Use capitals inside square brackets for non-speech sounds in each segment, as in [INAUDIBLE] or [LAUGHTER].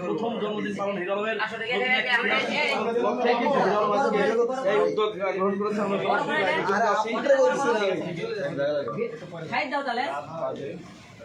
প্রথম জন্মদিন পালন এই উদ্যোগ গ্রহণ করেছে আমরা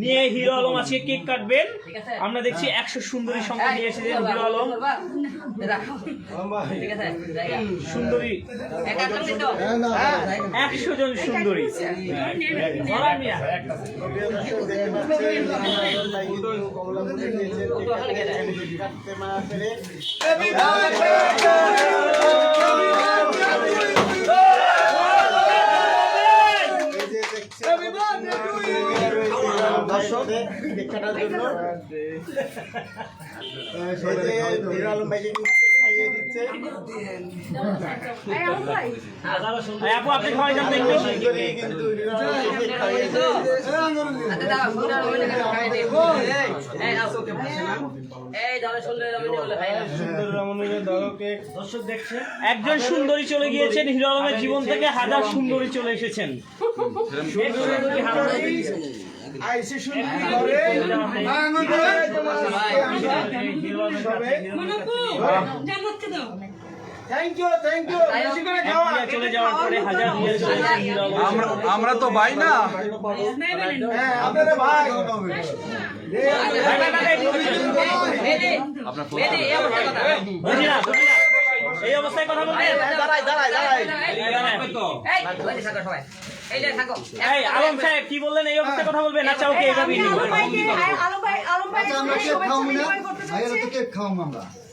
নিয়ে হিরো আলম আজকে কেক কাটবেন। আমরা দেখছি একশো সুন্দরী সংখ্যা নিয়ে এসেছেন হিরো আলম। রাখো। ঠিক আছে জায়গা। সুন্দরী। একশো জন সুন্দরী। শিক্ষাটার জন্য সেই যে হিরো আলম ভাইকে খাইয়ে দিচ্ছে এই আলম ভাই এই আপু আপনি খাওয়াই যান কিন্তু হিরো আলমকে খাইয়ে দিচ্ছে দাও সুন্দর রমণী করে খাই দে এই নাও এই দাও সুন্দর রমণী বলে খাই দর্শক দেখছে। একজন সুন্দরী চলে গিয়েছেন হিরো আলমের জীবন থেকে হাজার সুন্দরী চলে এসেছেন। আইসি সুন্দরী ঘরে আমরা আমরা তো ভাই না হ্যাঁ আপনারা ভাই এই অবস্থায় কথা বলতে দাঁড়াই দাঁড়াই দাঁড়াই এই ওই যে থাকো। এই যে থাকো আলম সাহেব কি বললেন? এই অবস্থায় কথা বলবেন আচ্ছা ওকে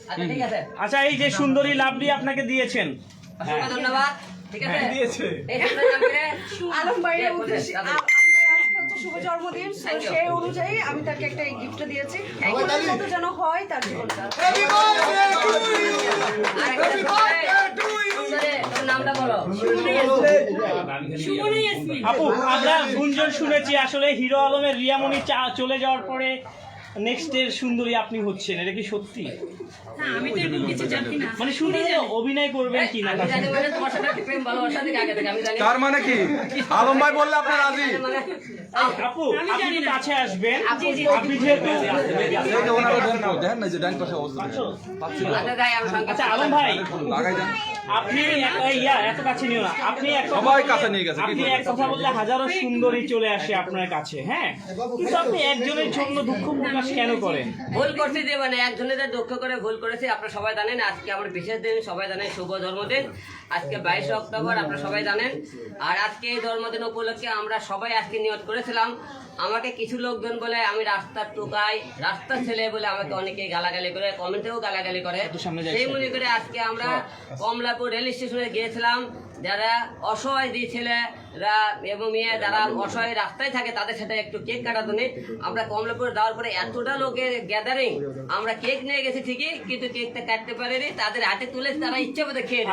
আচ্ছা ঠিক আছে। আচ্ছা এই যে সুন্দরী লাভলি আপনাকে দিয়েছেন। ধন্যবাদ। ঠিক আছে? দিয়েছে। আলম ভাইয়ের উদ্দেশ্যে আলম ভাইয়ের আজকে হচ্ছে শুভ জন্মদিন সেই অনুযায়ী আমি তাকে একটা গিফট দিয়েছি। ওনার মতো যেন হয় তার জীবনটা। আপু আমরা গুঞ্জন শুনেছি আসলে হিরো আলমের রিয়ামণি চা- চলে যাওয়ার পরে নেক্সট এর সুন্দরী আপনি হচ্ছেন এটা কি সত্যি? মানে সুন্দরী অভিনয় করবেন কি না মানে জানি তার মানে কি? আলম ভাই বললে আপনি রাজি? মানে আপু আপনি কাছে আসবেন। আপনি যেহেতু ওনারা দেন না দেখেন না যে ডান পাশে অবস্থা আচ্ছা। আচ্ছা আলম ভাই লাগাই দেন। আপনি এক- ইয়া এত কাছে নিও না। আপনি সবাই বললে- কাছে নিয়ে গেছে, আপনি এক কথা বললে হাজারো সুন্দরী চলে আসে আপনার কাছে হ্যাঁ? কিন্তু আপনি একজনের জন্য দুঃখ প্রকাশ কেন করেন? ভুল করছে যে মানে একজনের যা দুঃখ করে ভুল করেছে, আপনারা সবাই জানেন, আজকে আমার বিশেষ দিন, সবাই জানেন শুভ জন্মদিন। আজকে বাইশে অক্টোবর, আপনারা সবাই জানেন। আর আজকে এই জন্মদিন উপলক্ষে আমরা সবাই আজকে নিয়োগ করেছিলাম। আমাকে কিছু লোকজন বলে আমি রাস্তার টোকাই রাস্তার ছেলে বলে আমাকে অনেকে গালাগালি করে কমেন্টেও গালাগালি করে। সেই মনে করে আজকে আমরা কমলাপুর রেল স্টেশনে গিয়েছিলাম। যারা অসহায় দিয়ে ছেলেরা এবং মেয়ে যারা অসহায় রাস্তায় থাকে তাদের সাথে একটু কেক কাটার জন্য আমরা কমলাপুর যাওয়ার পরে এতটা লোকের গ্যাদারিং আমরা কেক নিয়ে গেছি ঠিকই কিন্তু কেকটা কাটতে পারেনি। তাদের হাতে তুলে তারা ইচ্ছে মতো খেয়ে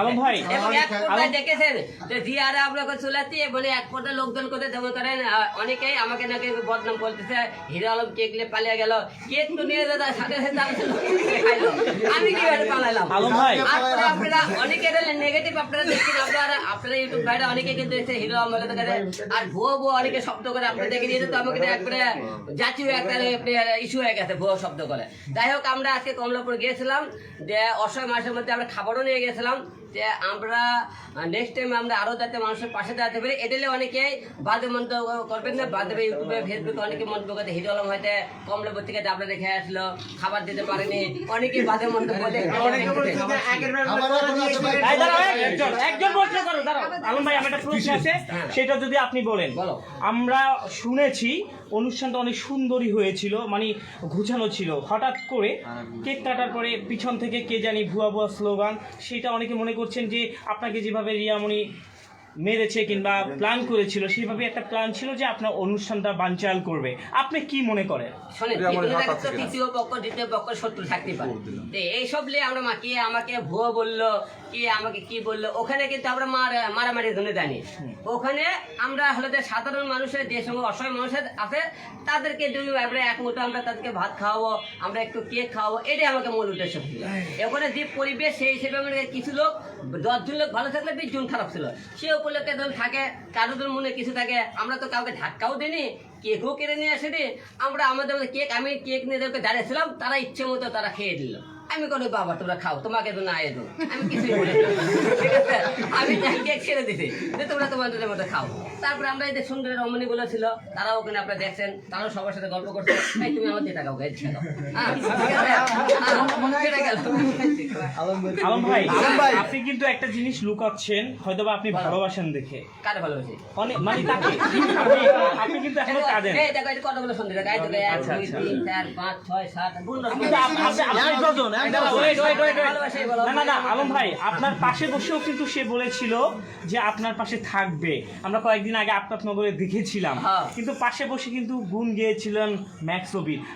এবং এক দেখেছেন যে জিয়ারা আমরা চুলাতে বলে এক পর্যায়ে লোকজন করে যেমন করেন অনেকেই আমাকে নাকি বদনাম বলতেছে হিরো আলম কেক নিয়ে পালিয়ে গেল। কেক তো নিয়ে যেত সাথে সাথে। আমি কীভাবে পালাইলাম? আলম ভাই। তারপরে আপনারা অনেকে নেগেটিভ আপনারা দেখছেন আপনারা আপনারা ইউটিউব ভাইরা অনেকে কিন্তু এসে হিরো আমলে তো করে আর ভুয়ো ভুয়ো অনেকে শব্দ করে আপনারা দেখে দিয়েছে তো আমাকে একবারে জাতীয় একটা ইস্যু হয়ে গেছে ভুয়ো শব্দ করে। যাই হোক আমরা আজকে কমলাপুর গিয়েছিলাম যে অসহায় মাসের মধ্যে আমরা খাবারও নিয়ে গেছিলাম যে আমরা নেক্সট টাইম আমরা আরও যাতে মানুষের পাশে দাঁড়াতে পারি এটালে অনেকে বাদে মন্তব্য করবেন না। বাদে ইউটিউবে ফেসবুকে অনেকে মন্তব্য করতে হিরো আলম হয়তো কমলাপুর থেকে ডাবলা রেখে আসলো খাবার দিতে পারেনি অনেকে বাদে মন্তব্য একজন একজন প্রশ্ন করো দাঁড়াও। আলম ভাই আমার একটা প্রশ্ন আছে সেটা যদি আপনি বলেন। আমরা শুনেছি অনুষ্ঠানটা অনেক সুন্দরী হয়েছিল মানে ঘুচানো ছিল। হঠাৎ করে কেক কাটার পরে পিছন থেকে কে জানি ভুয়া ভুয়া স্লোগান সেটা অনেকে মনে করছেন যে আপনাকে যেভাবে রিয়ামণি মেরেছে কিংবা প্ল্যান করেছিল সেইভাবে একটা প্ল্যান ছিল যে আপনার অনুষ্ঠানটা বানচাল করবে। আপনি কি মনে করেন? তৃতীয় পক্ষ দ্বিতীয় পক্ষ শত্রু থাকতে পারে। এইসব নিয়ে আমরা মা কে আমাকে ভুয়া বলল কে আমাকে কি বলল? ওখানে কিন্তু আমরা মার মারামারি ধরে জানি ওখানে আমরা হলে যে সাধারণ মানুষের যে সময় অসহায় মানুষের আছে তাদেরকে যদি আমরা এক মুঠো আমরা তাদেরকে ভাত খাওয়াবো আমরা একটু কেক খাওয়াবো এটাই আমাকে মূল উদ্দেশ্য ছিল। ওখানে যে পরিবেশ সেই হিসেবে আমাদের কিছু লোক দশজন লোক ভালো থাকলে বিশ জন খারাপ ছিল। সে উপলক্ষে ধরুন থাকে কারোদের মনে কিছু থাকে আমরা তো কাউকে ধাক্কাও দিইনি কেকও কেড়ে নিয়ে আসেনি। আমরা আমাদের মধ্যে কেক আমি কেক নিয়ে যাদেরকে দাঁড়িয়েছিলাম তারা ইচ্ছে মতো তারা খেয়ে দিল আমি কোনো বাবা তোমরা খাও তোমাকে তো না এদো আমি কিছুই বলি ঠিক আছে? আমি কেক ছেড়ে দিছি যে তোমরা তোমাদের মতো খাও। তারপরে আমরা এই যে সুন্দরের রমণীগুলো ছিল তারাও ওখানে আপনারা দেখছেন তারাও সবার সাথে গল্প করছে। তাই তুমি আমার যেটা হ্যাঁ, হ্যাঁ, হ্যাঁ, কাউকে আপনি কিন্তু একটা জিনিস লুকাচ্ছেন হয়তো আপনি ভালোবাসেন দেখে। কার ভালোবাসি? অনেক মানে তাকে। আপনি কিন্তু কাঁদেন। এই দেখো এটা বলে দেখো এই 1 2 3 4 5 6 7 8 9 10 11 12 না না না আলম ভাই আপনার পাশে বসেও কিন্তু সে বলেছিল যে আপনার পাশে থাকবে। আমরা কয়েকদিন আগে আপনার নগরে দেখেছিলাম। হ্যাঁ। কিন্তু পাশে বসে কিন্তু গুণ গিয়েছিলেন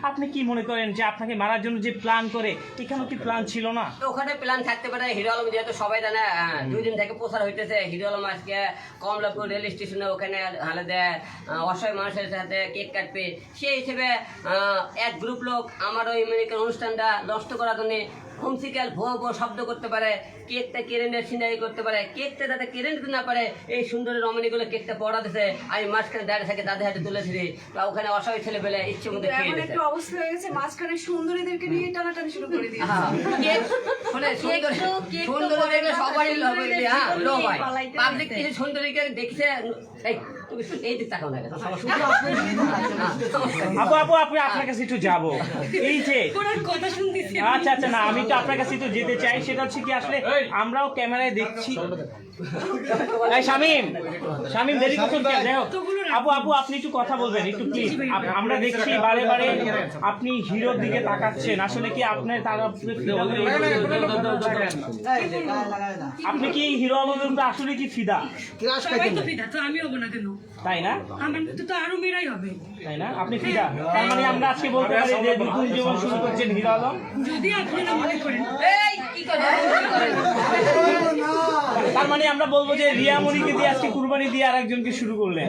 আপনি কি মনে করেন যে আপনাকে মারার জন্য যে প্ল্যান করে এখানেও কি প্ল্যান ছিল না? ওখানে প্ল্যান থাকতে পারে। হিরো আলম যেহেতু সবাই জানে দুই দিন থেকে প্রচার হইতেছে। হিরো আলম আজকে কমলাপুর রেল স্টেশনে ওখানে হালে দেয়। অসহায় মানুষের সাথে কেক কাটবে। সেই হিসেবে এক গ্রুপ লোক আমার ওই অনুষ্ঠানটা নষ্ট করার জন্য হুমসিকাল ভুয়া ভুয়া শব্দ করতে পারে কেকটা কেড়ে নিয়ে সিনারি করতে পারে কেকটা যাতে কেড়ে নিতে না পারে এই সুন্দর রমণীগুলো কেকটা পড়া দিছে আমি মাঝখানে দাঁড়িয়ে থাকে তাদের হাতে তুলে ছিলি বা ওখানে অসহায় ছেলে পেলে ইচ্ছে মতো এমন অবস্থা হয়ে গেছে মাঝখানে সুন্দরীদেরকে নিয়ে টানাটানি শুরু করে দিয়েছে। কেক শুনে সুন্দর লোভ হ্যাঁ লোভ হয় পাবলিক কিছু সুন্দরীকে দেখছে এই দিক তাকাও। আপু আপু আপু আপনার কাছে একটু যাব এই যে আচ্ছা আচ্ছা না আমি তো আপনার কাছে একটু যেতে চাই সেটা হচ্ছে কি আসলে আমরাও ক্যামেরায় দেখছি এই শামিম শামিম দেরি করছেন কেন আপু আপু আপনি একটু কথা বলবেন একটু প্লিজ আমরা দেখছি বারে বারে আপনি হিরোর দিকে তাকাচ্ছেন আসলে কি আপনার তারা আপনি কি হিরো আলমের আসলে কি ফিদা সবাই তো ফিদা তো আমি হব না কেন তাই না? আমার তো আরও মেয়েরাই হবে। তাই না? আপনি ফিদা। তার মানে আমরা আজকে বলতে পারি যে নতুন জীবন শুরু করছেন হিরো আলম। যদি আপনারা মনে করেন। এই, কি করে? তার মানে আমরা বলব যে রিয়ামণিকে দিয়ে আজকে কুরবানি দিয়ে আরেকজনকে শুরু করলেন।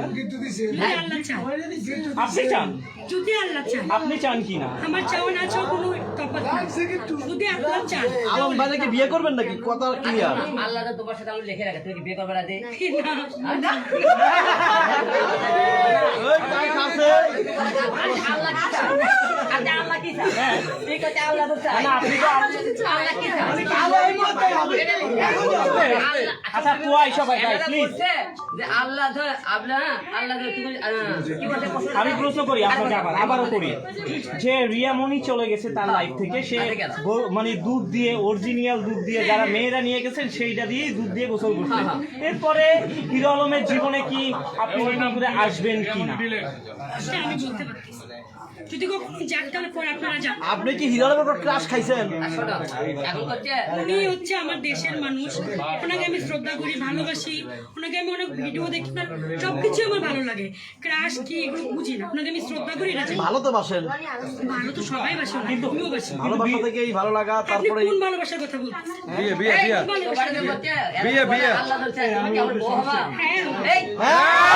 চান আপনি চান? যদি আল্লাহ চান আপনি চান কি না? আমার চাওয়া না কোনো যদি আল্লাহ চান আলম ভাইকে বিয়ে করবেন নাকি? কথা ক্লিয়ার আল্লাহ তো তোমার সাথে লিখে রাখে তুমি কি বিয়ে করবে না হ্যাঁ। আল্লাহ আল্লাহ আচ্ছা, আমি প্রশ্ন করি আপনাকে আবার, আবারও করি। যে রিয়ামণি চলে গেছে তার লাইফ থেকে, সে মানে দুধ দিয়ে অরিজিনাল দুধ দিয়ে, যারা মেয়েরা নিয়ে গেছেন, সেইটা দিয়েই দুধ দিয়ে গোসল করছে। এরপরে হিরো আলমের জীবনে কি আপনি আসবেন কি না আমি বলতে পারতেছি। যদি কখনো যাক তাহলে পরে আপনারা যান। আপনি কি হিরোর উপর ক্রাশ খাইছেন? উনি হচ্ছে আমার দেশের মানুষ। ওনাকে আমি শ্রদ্ধা করি ভালোবাসি। ওনাকে আমি অনেক ভিডিও দেখি না সবকিছু আমার ভালো লাগে। ক্রাশ কি এগুলো বুঝি না। ওনাকে আমি শ্রদ্ধা করি এটা ভালো তো বাসেন। ভালো তো সবাই বাসে ওনাকে, আমিও বাসি। ভালোবাসা থেকেই ভালো লাগা তারপরে কোন ভালোবাসার কথা বলতেছেন বিয়ে বিয়ে বিয়ে। বিয়ে, বিয়ে। আল্লাহ হবা? হ্যাঁ।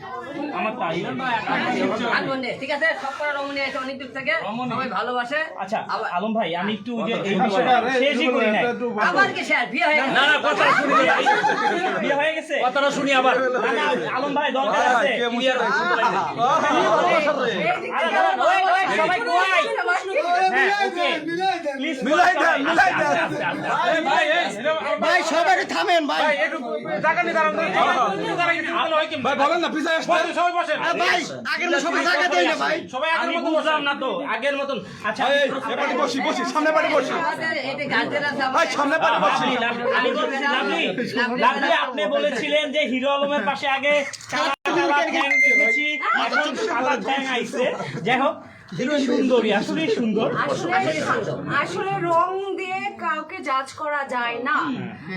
ঠিক আছে সব করা রমণী আছে অনেক দূর থেকে সবাই ভালোবাসে আচ্ছা আলম ভাই আমি একটু যে এই বিষয়টা শেষই করি নাই আবার কি স্যার বিয়ে হয়ে গেছে? না না কথা শুনি বিয়ে হয়ে গেছে কথাটা শুনি আবার না না আলম ভাই দরকার আছে সবাই? হ্যাঁ। ভাই সবাই থামেন ভাই ভাই বলেন না পিছায় আসতে ভাই আগের মতো সবাই জায়গা দেয় না ভাই। আমি বুঝলাম না তো আগের মতন। আচ্ছা এই, এ বসি বসি সামনে পাটি বসি। আমাদের এতে গার্জেন ভাই সামনে পাটি বসি লাভলি, লাভলি, আমি বলছি, লাভলি, লাভলি, আপনি বলেছিলেন যে হিরো আলমের পাশে আগে কালা কালা ঠ্যাং দেখেছি। এখন সাদা ঠ্যাং আইছে। যাই হোক সুন্দরী আসলে সুন্দর। আসলে আসলে রং দিয়ে কাউকে জাজ করা যায় না।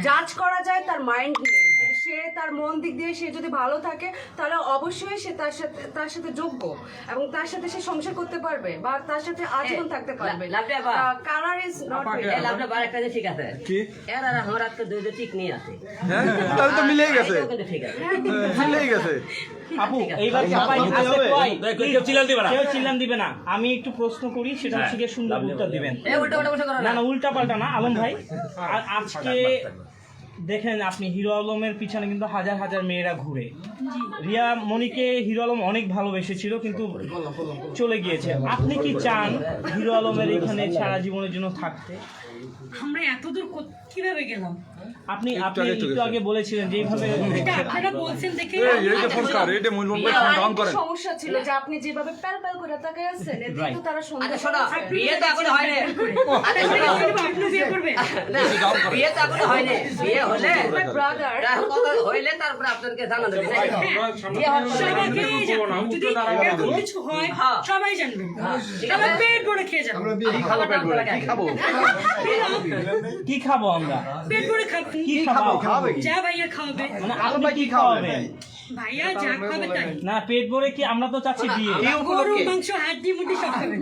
জাজ করা যায় তার মাইন্ড দিয়ে সে তার মন দিক দিয়ে সে যদি ভালো থাকে তাহলে অবশ্যই সে তার সাথে তার সাথে যোগ্য এবং তার সাথে সে সংসার করতে পারবে বা তার সাথে আজীবন থাকতে পারবে। কালার ইজ নট এই লাভটা বার একটা ঠিক আছে। কি? এর আর আমার দুই দুই ঠিক নিয়ে আছে। হ্যাঁ? তাহলে তো মিলেই গেছে। ঠিক আছে। মিলেই গেছে। আপু এইবার চাপাই আসতে কই কেউ চিল্লান দিবে না। কেউ চিল্লান দিবে না। আমি একটু প্রশ্ন করি সেটা হচ্ছে সুন্দর উত্তর দিবেন। এই উল্টা উল্টা বসে করো না। না না উল্টা পাল্টা না আলম ভাই। আজকে দেখেন আপনি হিরো আলমের পিছনে কিন্তু হাজার হাজার মেয়েরা ঘুরে। রিয়া মনিকে হিরো আলম অনেক ভালোবেসেছিল কিন্তু চলে গিয়েছে। আপনি কি চান হিরো আলমের এখানে সারা জীবনের জন্য থাকতে? আমরা এতদূর কো- কীভাবে গেলাম? আপনি আপনি একটু আগে বলেছিলেন যে এইভাবে আপনারা বলছেন দেখে এই এইটা ফোন কর এইটা মোবাইল মোবাইল ফোন ডাউন করেন। সমস্যা ছিল যে আপনি যেভাবে প্যাল প্যাল করে তাকায় আছেন এতে তো তারা সুন্দর আচ্ছা বিয়ে তো এখনও হয়নি। আচ্ছা শোনো আপনি বিয়ে করবেন? না, বিয়ে তো এখনও হয়নি। বিয়ে হলে মাই ব্রাদার কথা হইলে তারপরে আপনাদেরকে জানানো যাবে? বিয়ে পরে- সবাইকেই জানবেন যদি এরকম কিছু হয় হ্যাঁ। সবাই জানবেন ঠিক সবাই পেট ভরে খেয়ে যাবেন খাবার দাবার করে খাই। কি খাব? [LAUGHS] আমরা? পেট ভরে খাবেন কি খাব? যা ভাইয়া খাওয়াবে। মানে আপনি কি ভাইয়া যা খাবে তাই। না পেট ভরে কি আমরা তো চাচ্ছি বিয়ে? মাংস হাড্ডি মুড্ডি সব খাবেন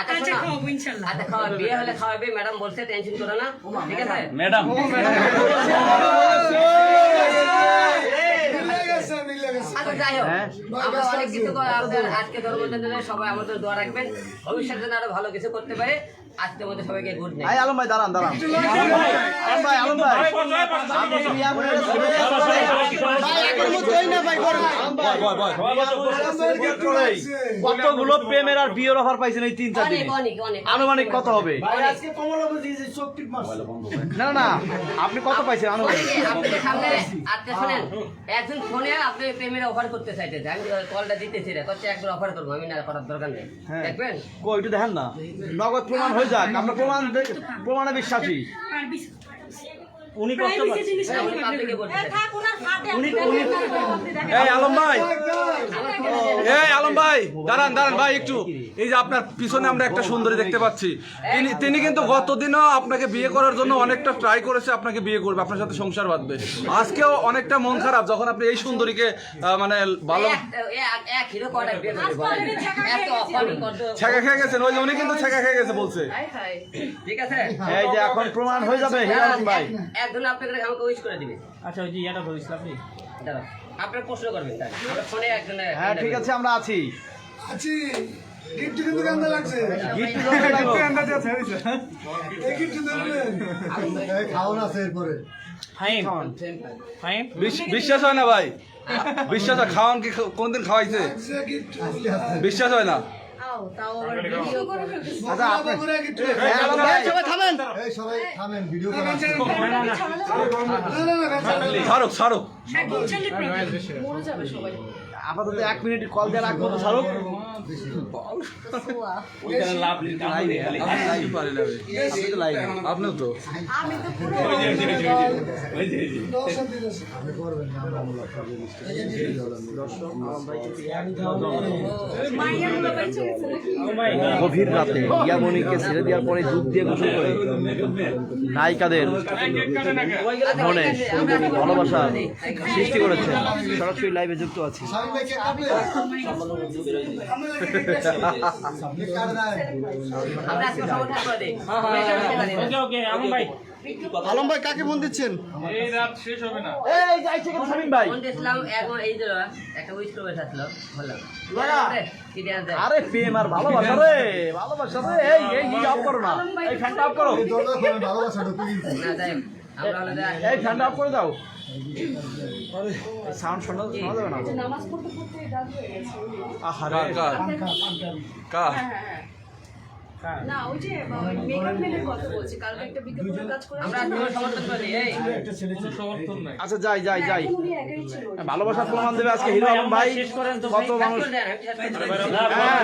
আচ্ছা আচ্ছা শোনো। খাওয়াবো ইনশাল্লাহ। আচ্ছা খাওয়া বিয়ে হলে খাওয়াবে। ম্যাডাম বলছে টেনশন করো না। ঠিক আছে? ম্যাডাম আচ্ছা যাই হোক আমরা অনেক কিছু করে আমাদের আজকে সবাই আমাদের দোয়া রাখবেন। ভবিষ্যতে যেন আরও ভালো কিছু করতে পারে আজকের মধ্যে সবাইকে গুড নাইট আলম ভাই দাঁড়ান দাঁড়ান। আলম ভাই আলম ভাই আপনি বিয়া করে ভাই আগের মতোই না ভাই বড় বয় বয় বয় কতগুলো প্রেমের আর বিয়ের অফার পাইছেন এই তিন চার দিনে? আনুমানিক কত হবে? না না আপনি কত পাইছেন আনুমানিক? যে সামনে আজকে শোনেন। একজন ফোনে আপনি প্রেমের অফার করতে চাইতেছে আমি কলটা দিতেছি রে করছে একবার অফার করব আমি না করার দরকার নেই। হ্যাঁ। দেখবেন? কো একটু দেখেন না। নগদ প্রমাণ হয়ে যাক আমরা প্রমাণ দেখ- প্রমাণে বিশ্বাসী। আর বিশ- উনি কষ্ট উনি এই আলম ভাই। এই আলম ভাই দাঁড়ান দাঁড়ান ভাই একটু। এই যে আপনার পিছনে আমরা একটা সুন্দরী দেখতে পাচ্ছি। তিনি তিনি কিন্তু গতদিনও আপনাকে বিয়ে করার জন্য অনেকটা ট্রাই করেছে আপনাকে বিয়ে করবে আপনার সাথে সংসার বাঁধবে। আজকেও অনেকটা মন খারাপ যখন আপনি এই সুন্দরীকে মানে ভালো ছেঁকা খেয়ে গেছেন ওই যে উনি কিন্তু ছেঁকা খেয়ে গেছে বলছে। ঠিক আছে? এই যে এখন প্রমাণ হয়ে যাবে হিরান ভাই। একজন আপনাকে আমাকে উইশ করে দিবে। আচ্ছা ওই যে ইয়াটা আপনি আপনার প্রশ্ন করবেন তাই ফোনে একজন হ্যাঁ ঠিক আছে আমরা আছি। আছি। গিফট কিন্তু কেমন লাগছে? গিফট জমা লাগবে। এই গিফট দেবেন খাওয়ান আছে এরপরে। ফাইন ফাইন বিশ্বাস হয় না ভাই? [LAUGHS] বিশ্বাস হয় খাওয়ান কি কোনদিন খাওয়াইছে? বিশ্বাস হয় না? আও তাও আবার ভিডিও করে ফেলতেছি আচ্ছা হ্যাঁ, আলম ভাই, সবাই থামেন। এই সবাই থামেন ভিডিও করা আছে ক্যামেরা না না না ছাড়ুক ছাড়ুক শাকিব খানের প্রবলেম মরে যাবে সবাই। আপাতত এক মিনিট কল দিয়ে রাখব তো শাহরুখ গভীর রাতে ইয়ামনিকে ছেড়ে দেওয়ার পরে দুধ দিয়ে গোসল করে। নায়িকাদের মনে সুন্দরী ভালোবাসা সৃষ্টি করেছে সরাসরি লাইভে যুক্ত আছি। দিই। ওকে ওকে আলম ভাই কাকে ফোন দিচ্ছেন? এই রাত শেষ হবে না। এই যাইছে কেন শামিম ভাই। ফোন দিয়েছিলাম এখন এই যে একটা উইশ করে আসলো। বললাম কি দেওয়া যায় আরে প্রেম আর ভালোবাসা রে ভালোবাসা রে। এই এই এই অফ করো না। এই ফ্যানটা অফ করো। ভালোবাসা ঢুকে না যাই আমরা হলো এই ফ্যানটা অফ করে দাও। সাউন্ড শোনা শোনা যাবে না নামাজ পড়তে পড়তে রাত হয়ে গেছে আহারে কার কার হ্যাঁ, না ওই যে মেকআপ ম্যানের কথা বলছি কালকে একটা বিজ্ঞাপনের কাজ করে আমরা আজকে সমর্থন করে দিই এই সমর্থন নাই আচ্ছা যাই যাই যাই ভালোবাসার প্রমাণ দেবে আজকে হিরো আলম ভাই কত মানুষ। হ্যাঁ।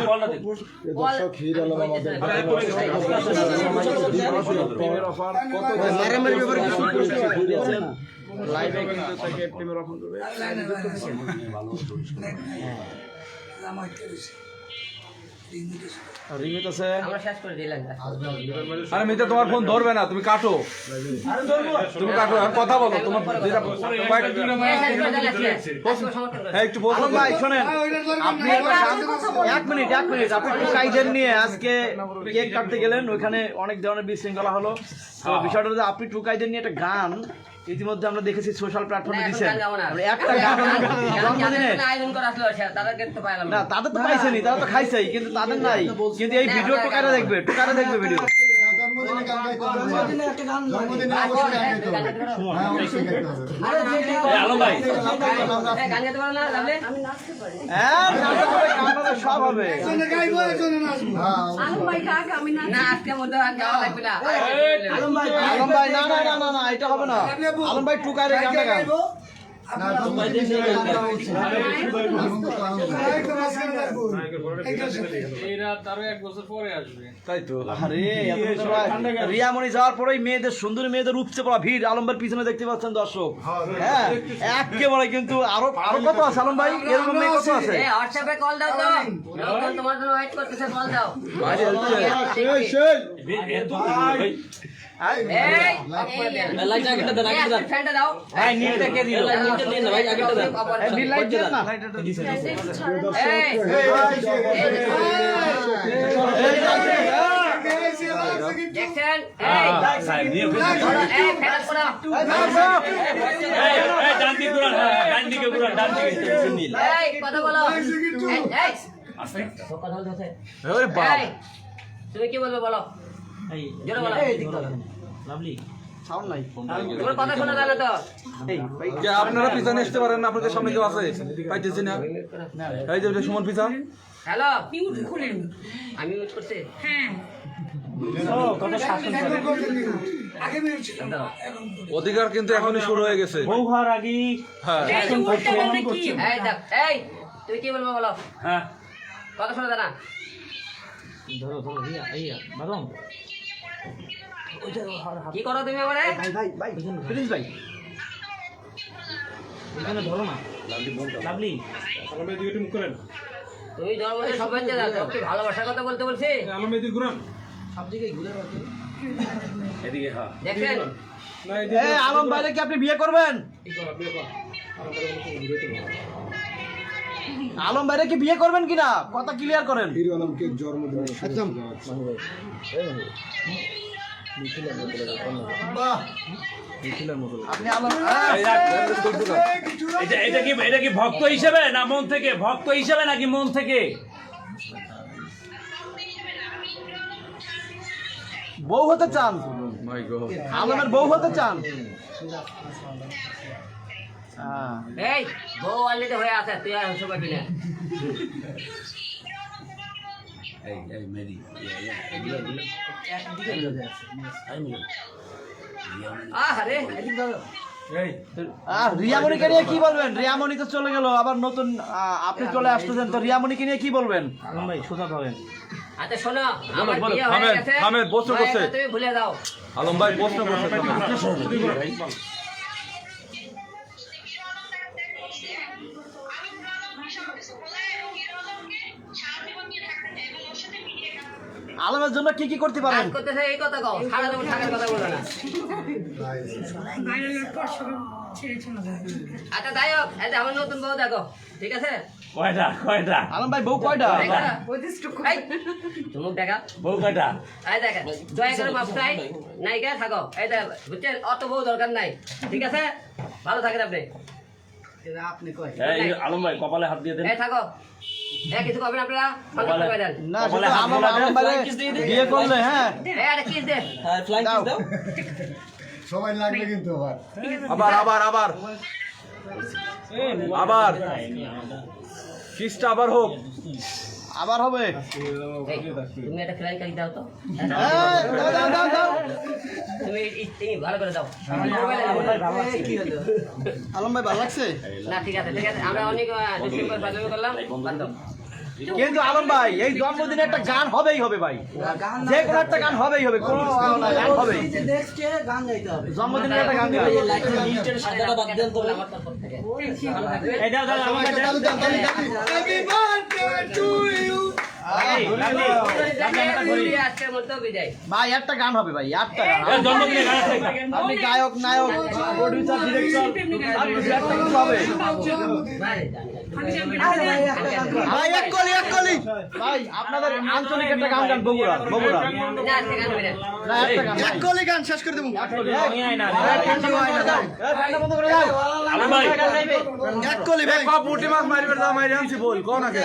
প্রেমের অফার কত ব্যাপারে লাইভে কিন্তু তাকে প্রেমের অফার করবে রিমিত আছে আমরা শেষ করে দিলাম আরে মিতা তোমার ফোন ধরবে না তুমি কাটো তুমি কাটো আর কথা বলো তোমার হ্যাঁ একটু বসো ভাই শোনেন আপনি এক মিনিট এক মিনিট আপনি টুকাইদের নিয়ে আজকে কেক কাটতে গেলেন ওইখানে অনেক ধরনের বিশৃঙ্খলা হলো তো বিষয়টা হচ্ছে আপনি টুকাইদের নিয়ে একটা গান ইতিমধ্যে আমরা দেখেছি সোশ্যাল প্ল্যাটফর্মে দিছেন। একটা জন্মদিনে আয়োজন করা আসলো তাদেরকে তো পাইলাম না। না তাদের তো পাইছেনি তারা তো খাইছেই কিন্তু তাদের নাই। কিন্তু এই ভিডিও টুকারা দেখবে টুকারা দেখবে ভিডিও জন্মদিনে গান গাইতে হবে। জন্মদিনে অবশ্যই গান গাইতে হবে। হ্যাঁ অবশ্যই গাইতে হবে। আলম ভাই। গান গাইতে পারো না লাভলে? আমি নাচতে পারি। হ্যাঁ নাচতে হবে, গান হবে, সব হবে। হ্যাঁ আলম ভাই কাক আমি নাচ না আজকের মধ্যে আর গাওয়া লাগবে না। আলম ভাই না না না না না এটা হবে না। আলম ভাই টুকারে গান না রিয়ামণি যাওয়ার পরেই মেয়েদের সুন্দরী মেয়েদের উপচে পড়া ভিড় আলমবার পিছনে দেখতে পাচ্ছেন দর্শক হ্যাঁ একেবারে কিন্তু আরও আরও কত আছে আলম ভাই এরকম মেয়ে কত আছে হোয়াটসঅ্যাপে কল দাও তো তোমার জন্য ওয়েট করতেছে কল দাও কথা বলো কথা বলতে তুমি কি বলবে বলো জোরে বলো লাভলি সাউন্ড নাই তোমার কথা শোনা যায় না তো। এই ভাই। যে আপনারা পিছনে আসতে পারেন না? আপনাদের সামনে কেউ আছে? পাইতেছি না। এই যে সুমন হ্যালো মিউট খুলেন। আমি ইউজ করছি হ্যাঁ। অধিকার কিন্তু এখনই শুরু হয়ে গেছে। বউ হওয়ার আগেই হ্যাঁ। এই তুই কি? বলব বলো? হ্যাঁ। কথা শোনা যায় না। ধরো ধরো রিয়া এই বাদম। কি করো তুমি আমারে ভাই ভাই ভাই। প্লিজ ভাই। এখানে ধরো না। লাভলি তুমি জন্মদিন শুভেচ্ছা দাও তোকে ভালোবাসার কথা বলতে বলছি। দেখছেন? এই আলম ভাইরে কি আপনি বিয়ে করবেন? আলম ভাইরে কি বিয়ে করবেন কিনা? কথা ক্লিয়ার করেন। একদম। বাহ! আপনি এটা এটা কি এটা কি ভক্ত হিসেবে না মন থেকে? ভক্ত হিসেবে নাকি মন থেকে? বউ হতে চান? মাই গড আলমের বউ হতে চান? হ্যাঁ। এই বউ অলরেডি হয়ে আছে তুই আর আহ, রিয়ামণিকে নিয়ে কি বলবেন? রিয়ামণি তো চলে গেল আবার নতুন আপনি চলে আসতেছেন তো রিয়ামণিকে নিয়ে কি বলবেন? ভাই সোজা ধরেন। আচ্ছা শোনো আমার বিয়ে হয়ে গেছে। থামেন, প্রশ্ন তুমি ভুলে যাও। আলম ভাই প্রশ্ন করছে। আলমের জন্য কি কি করতে কাজ পারেন করতেছে এই কথা কও। সারা জীবন থাকার কথা বলো না। আচ্ছা যাই হোক এই আমার নতুন বউ দেখো ঠিক আছে? কয়টা কয়টা? আলম ভাই বউ কয়টা? দেখা। চুমুক দেখা। বউ কয়টা? এই দেখেন দয়া করে মাপ চাই। থাকো। এই দেখ বুঝছেন অত বউ দরকার নাই। ঠিক আছে? ভালো থাকেন আপনি। এই আলম ভাই কপালে হাত দিয়ে দেন। এই থাকো। কিছু করবেন আপনারা? না বিয়ে করলে হ্যাঁ। কিস দাও। সবাই লাগবে কিন্তু আবার। আবার আবার আবার। আবার। কিসটা আবার হোক। আবার হবে। তুমি একটা ফ্লাই কালি দাও তো। দাও, দাও, দাও, দাও। তুমি ভালো করে দাও। আলম ভাই ভালো লাগছে? না ঠিক আছে ঠিক আছে। আমরা অনেক করলাম। কিন্তু আলম ভাই এই জন্মদিনে একটা গান হবেই হবে ভাই যে কোনো একটা গান হবেই হবে কোনো গান হবে জন্মদিনে একটা গান গাই আমার তরফ থেকে। ভালো থাকবে। এই দাও দাও আলম ভাই একটা গান হবে ভাই একটা গান এই জন্মদিনে গান আছে একটা। আপনি গায়ক নায়ক প্রডিউসার ডিরেক্টর হবে। ভাই এক কলি এক কলি। ভাই আপনাদের আঞ্চলিক একটা গান গান বগুড়া বগুড়া না, আজকে গান হবে না। না একটা গান এক কলি গান শেষ করে দেবো আমি আয় না। বন্ধ করে দাও। আলম ভাই। এক কলি ভাই। কপ মাছ মারিবার দাম মারি আনছি বল কোন আগে?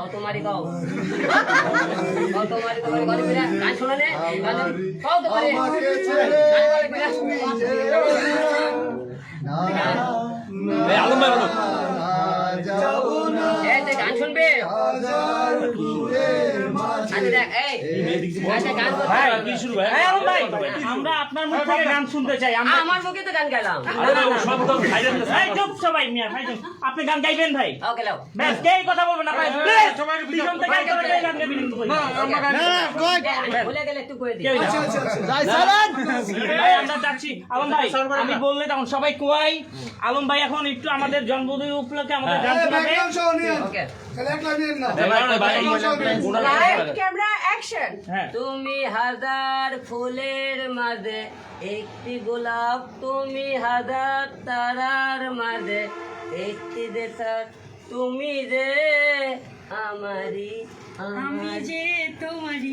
কত মারি কও কত মারি তোমার গলি বিরা গান শোনা কত মারি গান শুনবে? আচ্ছা দেখ এই গান করতে ভাই হবে। কি শুরু ভাই এই আলম ভাই। আমরা আপনার মুখ থেকে গান শুনতে চাই আমার মুখে তো গান গাইলাম। আরে ভাই, ও সব তো ভাইরাল এই চুপ সবাই মিয়া ভাই আপনি গান গাইবেন ভাই? ব্যাস কথা বলবেন না গান আমি বললে তখন সবাই কুয়াই আলম ভাই এখন একটু আমাদের জন্মদিন উপলক্ষে আমাদের গান শোনাবে। ব্যাকগ্রাউন্ড সহ নিয়ে। ওকে তাহলে একলা নিয়ে না লাইভ ক্যামেরা অ্যাকশন হ্যাঁ তুমি হাজার ফুলের মাঝে একটি গোলাপ তুমি হাজার তারার মাঝে একটি দেশার তুমি যে আমারি আমি যে তোমারই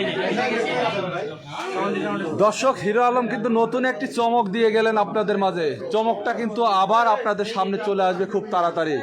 দর্শক, হিরো আলম কিন্তু নতুন একটি চমক দিয়ে গেলেন আপনাদের মাঝে। চমকটা কিন্তু আবার আপনাদের সামনে চলে আসবে খুব তাড়াতাড়ি।